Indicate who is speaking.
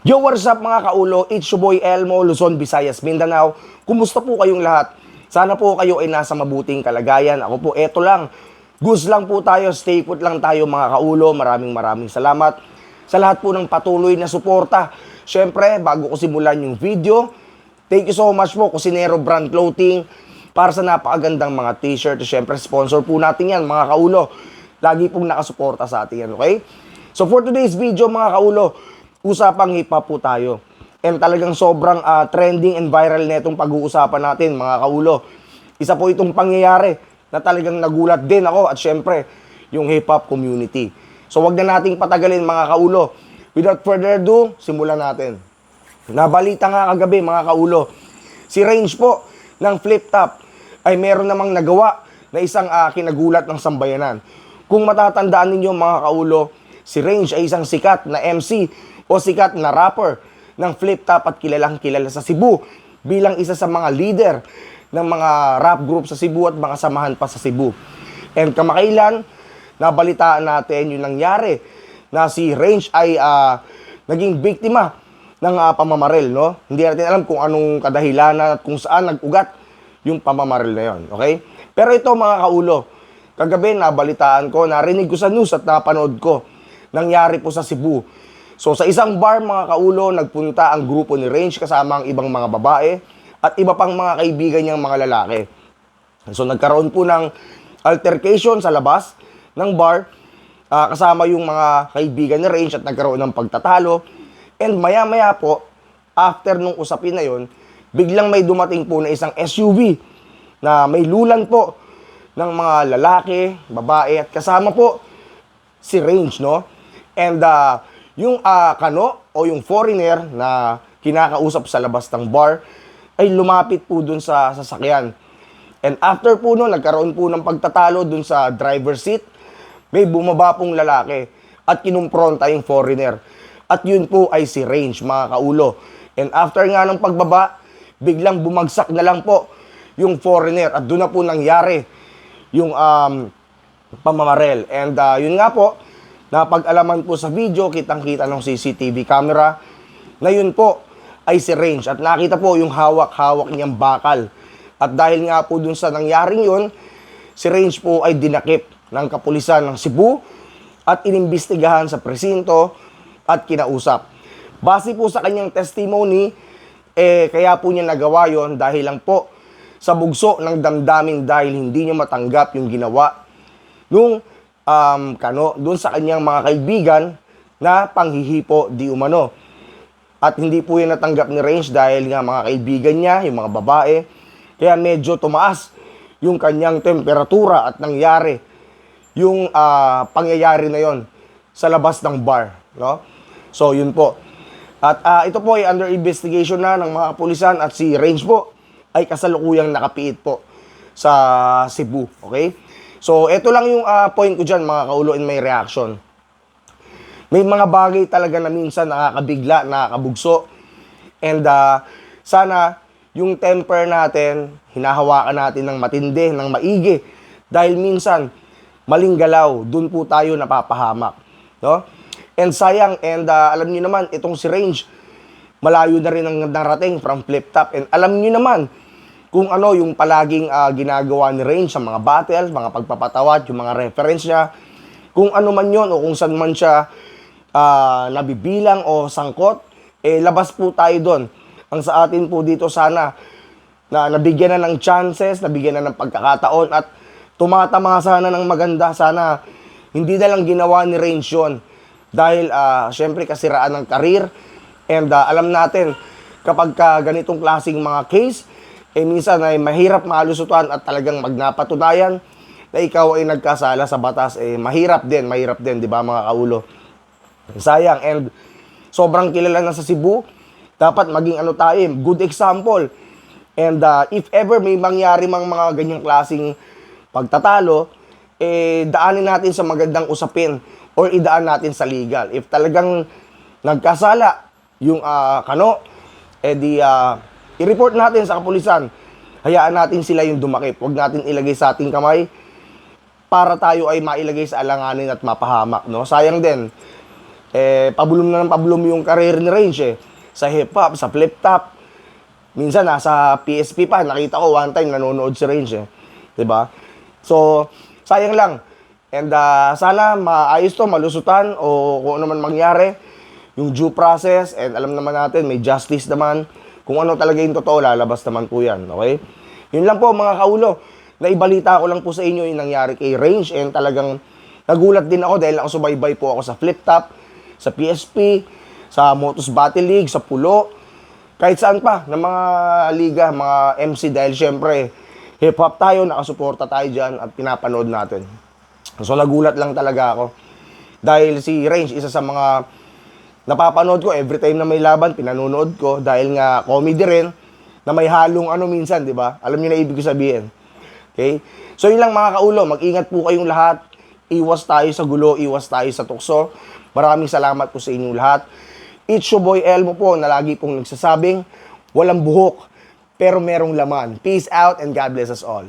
Speaker 1: Yo, what's up mga kaulo? It's your boy Elmo, Luzon, Visayas, Mindanao. Kumusta po kayong lahat? Sana po kayo ay nasa mabuting kalagayan. Ako po, eto lang. Goose lang po tayo, stay put lang tayo mga kaulo. Maraming maraming salamat sa lahat po ng patuloy na suporta. Siyempre, bago ko simulan yung video, thank you so much po Cusinero Brand Clothing para sa napakagandang mga t-shirt. Siyempre, sponsor po natin yan mga kaulo. Lagi pong nakasuporta sa atin yan, okay? So for today's video mga kaulo, usapang hip hop po tayo. And talagang sobrang ah, trending and viral na itong pag-uusapan natin mga kaulo. Isa po itong pangyayari na talagang nagulat din ako at syempre yung hip hop community. So wag na nating patagalin mga kaulo. Without further ado, simulan natin. Nabalita nga kagabi mga kaulo, si Range po ng Flip Top ay meron namang nagawa na isang ah, kinagulat ng sambayanan. Kung matatandaan ninyo mga kaulo, si Range ay isang sikat na MC o sikat na rapper ng Flip Top at kilalang kilala sa Cebu bilang isa sa mga leader ng mga rap group sa Cebu at mga samahan pa sa Cebu. And kamakailan, nabalitaan natin yung nangyari na si Range ay ah, naging biktima ng ah, pamamaril, no? Hindi natin alam kung anong kadahilanan at kung saan nag-ugat yung pamamaril na yon, okay? Pero ito mga kaulo, kagabi nabalitaan ko, narinig ko sa news at napanood ko, nangyari po sa Cebu. So sa isang bar mga kaulo, nagpunta ang grupo ni Range kasama ang ibang mga babae at iba pang mga kaibigan niyang mga lalaki. So nagkaroon po ng altercation sa labas ng bar ah, kasama yung mga kaibigan ni Range at nagkaroon ng pagtatalo. And maya-maya po, after nung usapin na yon, biglang may dumating po na isang SUV na may lulan po ng mga lalaki, babae at kasama po si Range, no? And ah, yung ah, kano o yung foreigner na kinakausap sa labas ng bar ay lumapit po dun sa sasakyan. And after po no, nagkaroon po ng pagtatalo dun sa driver seat, may bumaba pong lalaki at kinumpronta yung foreigner. At yun po ay si Range, mga kaulo. And after nga ng pagbaba, biglang bumagsak na lang po yung foreigner at doon na po nangyari yung um, pamamarel. And uh, yun nga po, napag-alaman po sa video, kitang-kita ng CCTV camera, na yun po ay si Range. At nakita po yung hawak-hawak niyang bakal. At dahil nga po dun sa nangyaring yun, si Range po ay dinakip ng kapulisan ng Cebu at inimbestigahan sa presinto at kinausap. Base po sa kanyang testimony, eh, kaya po niya nagawa yon dahil lang po sa bugso ng damdamin dahil hindi niya matanggap yung ginawa nung um, kano doon sa kanyang mga kaibigan na panghihipo di umano. At hindi po yan natanggap ni Range dahil nga mga kaibigan niya, yung mga babae, kaya medyo tumaas yung kanyang temperatura at nangyari yung ah, pangyayari na yon sa labas ng bar. No? So, yun po. At ah, ito po ay under investigation na ng mga pulisan at si Range po ay kasalukuyang nakapiit po sa Cebu. Okay? So, ito lang yung ah, point ko dyan, mga kaulo, in my reaction. May mga bagay talaga na minsan nakakabigla, nakakabugso. And ah, sana yung temper natin, hinahawakan natin ng matindi, ng maigi. Dahil minsan, maling galaw, dun po tayo napapahamak. No? And sayang, and ah, alam niyo naman, itong si Range, malayo na rin ang narating from flip top. And alam niyo naman, kung ano yung palaging ah, ginagawa ni Range sa mga battles, mga pagpapatawad, yung mga reference niya, kung ano man yon o kung saan man siya ah, nabibilang o sangkot, eh labas po tayo doon. Ang sa atin po dito sana na nabigyan na ng chances, nabigyan na ng pagkakataon at tumatama sana ng maganda. Sana hindi na lang ginawa ni Range yun. Dahil ah, syempre kasiraan ng karir and ah, alam natin kapag ka ganitong klaseng mga case, eh minsan ay mahirap malusutan at talagang magnapatunayan na ikaw ay nagkasala sa batas, eh mahirap din, mahirap din, di ba mga kaulo? Sayang. And sobrang kilala na sa Cebu. Dapat maging ano tayo, good example. And uh, if ever may mangyari mang mga ganyang klaseng pagtatalo, eh daanin natin sa magandang usapin or idaan natin sa legal. If talagang nagkasala yung ah, kano, eh di ah, i-report natin sa kapulisan. Hayaan natin sila yung dumakip. Huwag natin ilagay sa ating kamay para tayo ay mailagay sa alanganin at mapahamak. No? Sayang din eh, pabulong na ng pabulong yung career ni Range eh. Sa hip-hop, sa flip-top. Minsan, nasa PSP pa. Nakita ko one time, nanonood si Range eh. ba? So, sayang lang. And ah, sana maayos to, malusutan o kung ano man mangyari. Yung due process and alam naman natin, may justice naman. Kung ano talaga yung totoo, lalabas naman po yan. Okay? Yun lang po mga kaulo. Naibalita ko lang po sa inyo yung nangyari kay Range and talagang nagulat din ako dahil nakasubaybay po ako sa flip top, sa PSP, sa Motos Battle League, sa Pulo, kahit saan pa ng mga liga, mga MC dahil syempre hip-hop tayo, nakasuporta tayo dyan at pinapanood natin. So nagulat lang talaga ako. Dahil si Range, isa sa mga napapanood ko every time na may laban, pinanonood ko dahil nga comedy rin na may halong ano minsan, di ba? Alam niyo na ibig ko sabihin. Okay? So yun lang mga kaulo, mag-ingat po kayong lahat. Iwas tayo sa gulo, iwas tayo sa tukso. Maraming salamat po sa inyong lahat. It's your boy Elmo po na lagi pong nagsasabing, walang buhok, pero merong laman. Peace out and God bless us all.